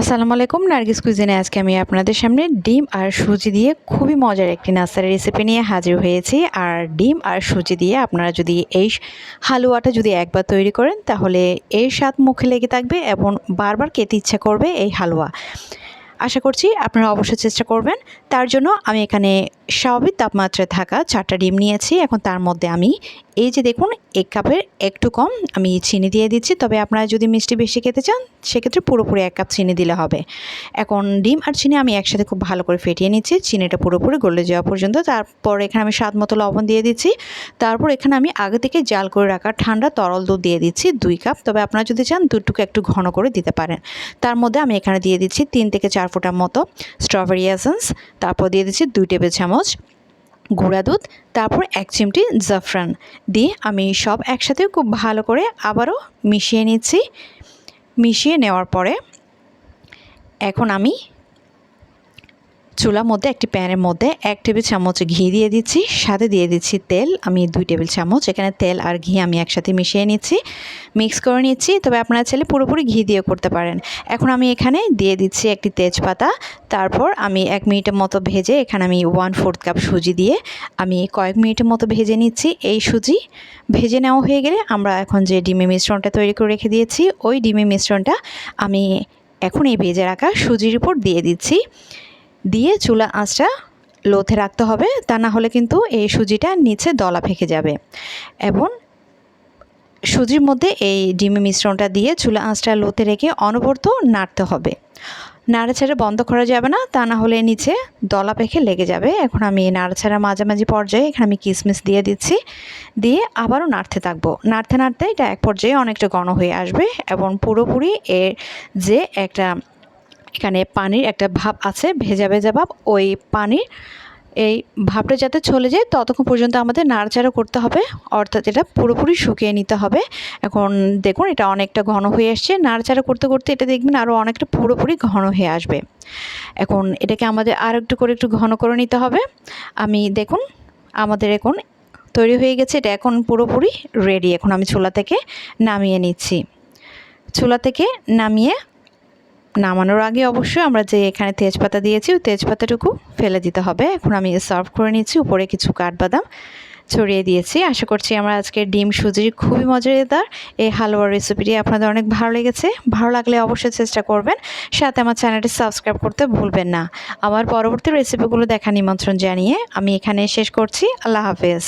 আসসালামু আলাইকুম, নার্গিস কুইজিনে আজকে আমি আপনাদের সামনে ডিম আর সুজি দিয়ে খুবই মজার একটি নাস্তার রেসিপি নিয়ে হাজির হয়েছি। আর ডিম আর সুজি দিয়ে আপনারা যদি এই হালুয়াটা যদি একবার তৈরি করেন, তাহলে এর স্বাদ মুখে লেগে থাকবে এবং বারবার খেতে ইচ্ছা করবে এই হালুয়া। আশা করছি আপনারা অবশ্যই চেষ্টা করবেন। তার জন্য আমি এখানে স্বাভাবিক তাপমাত্রায় থাকা চারটা ডিম নিয়েছি। এখন তার মধ্যে আমি এই যে দেখুন, এক কাপের একটু কম আমি চিনি দিয়ে দিচ্ছি। তবে আপনারা যদি মিষ্টি বেশি খেতে চান, সেক্ষেত্রে পুরোপুরি এক কাপ চিনি দিলে হবে। এখন ডিম আর চিনি আমি একসাথে খুব ভালো করে ফেটিয়ে নিচ্ছি। চিনিটা পুরোপুরি গলে যাওয়া পর্যন্ত। তারপর এখানে আমি স্বাদ মতো লবণ দিয়ে দিচ্ছি। তারপর এখানে আমি আগে থেকে জাল করে রাখা ঠান্ডা তরল দুধ দিয়ে দিচ্ছি দুই কাপ। তবে আপনারা যদি চান, দুধটুকু একটু ঘন করে দিতে পারেন। তার মধ্যে আমি এখানে দিয়ে দিচ্ছি তিন থেকে চার ফোঁটার মতো স্ট্রবেরি এসেন্স তারপর দিয়ে দিচ্ছি দুই টেবিল চামচ গুঁড়া দুধ, তারপর এক চিমটি জাফরান। দিয়ে আমি সব একসাথে খুব ভালো করে আবারও মিশিয়ে নিচ্ছি। মিশিয়ে নেওয়ার পরে এখন আমি চুলার মধ্যে একটি প্যানের মধ্যে এক টেবিল চামচ ঘি দিয়ে দিচ্ছি, সাথে দিয়ে দিচ্ছি তেল। আমি দুই টেবিল চামচ, এখানে তেল আর ঘি আমি একসাথে মিশিয়ে নিচ্ছি। মিক্স করে নিচ্ছি, তবে আপনারা চাইলে পুরোপুরি ঘি দিয়ে করতে পারেন। এখন আমি এখানে দিয়ে দিচ্ছি একটি তেজপাতা। তারপর আমি এক মিনিটের মতো ভেজে, এখানে আমি ওয়ান ফোর্থ কাপ সুজি দিয়ে আমি কয়েক মিনিটের মতো ভেজে নিচ্ছি। এই সুজি ভেজে নেওয়া হয়ে গেলে আমরা এখন যে ডিমের মিশ্রণটা তৈরি করে রেখে দিয়েছি, ওই ডিমের মিশ্রণটা আমি এখন এই ভেজে রাখা সুজির উপর দিয়ে দিচ্ছি। দিয়ে চুলা আঁচটা লোথে রাখতে হবে। তা না হলে কিন্তু এই সুজিটা নিচে দলা ফেঁকে যাবে। এবং সুজির মধ্যে এই ডিমের মিশ্রণটা দিয়ে চুলা আঁচটা লোতে রেখে অনবরত নাড়তে হবে। নাড়াচাড়া বন্ধ করা যাবে না। তা না হলে নিচে দলা পেখে লেগে যাবে। এখন আমি নাড়াচাড়া মাঝামাঝি পর্যায়ে এখানে আমি কিশমিশ দিয়ে দিচ্ছি। দিয়ে আবারও নাড়তে থাকব। নাড়তে নাড়তে এটা এক পর্যায়ে অনেকটা ঘন হয়ে আসবে এবং পুরোপুরি এর যে একটা এখানে পানির একটা ভাব আছে, ভেজা ভেজা ভাব। ওই পানির এই ভাবটা যাতে চলে যায়, ততক্ষণ পর্যন্ত আমাদের নাড়াচাড়া করতে হবে। অর্থাৎ এটা পুরোপুরি শুকিয়ে নিতে হবে। এখন দেখুন, এটা অনেকটা ঘন হয়ে আসছে। নাড়াচাড়া করতে করতে এটা দেখবেন আরও অনেকটা পুরোপুরি ঘন হয়ে আসবে। এখন এটাকে আমাদের আর একটু করে, একটু ঘন করে নিতে হবে। আমি দেখুন, আমাদের এখন তৈরি হয়ে গেছে। এটা এখন পুরোপুরি রেডি এখন আমি চুলা থেকে নামিয়ে নিচ্ছি। চুলা থেকে নামিয়ে নামানোর আগে অবশ্যই আমরা যে এখানে তেজপাতা দিয়েছি, ওই তেজপাতাটুকু ফেলে দিতে হবে। এখন আমি সার্ভ করে নিচ্ছি উপরে কিছু কাঠবাদাম ছড়িয়ে দিয়েছি। আশা করছি আমরা আজকে ডিম সুজির খুবই মজাদার। এই হালুয়ার রেসিপিটি আপনাদের অনেক ভালো লেগেছে। ভালো লাগলে অবশ্যই চেষ্টা করবেন। সাথে আমার চ্যানেলটি সাবস্ক্রাইব করতে ভুলবেন না। আমার পরবর্তী রেসিপিগুলো দেখা নিমন্ত্রণ জানিয়ে আমি এখানে শেষ করছি। আল্লাহ হাফেজ।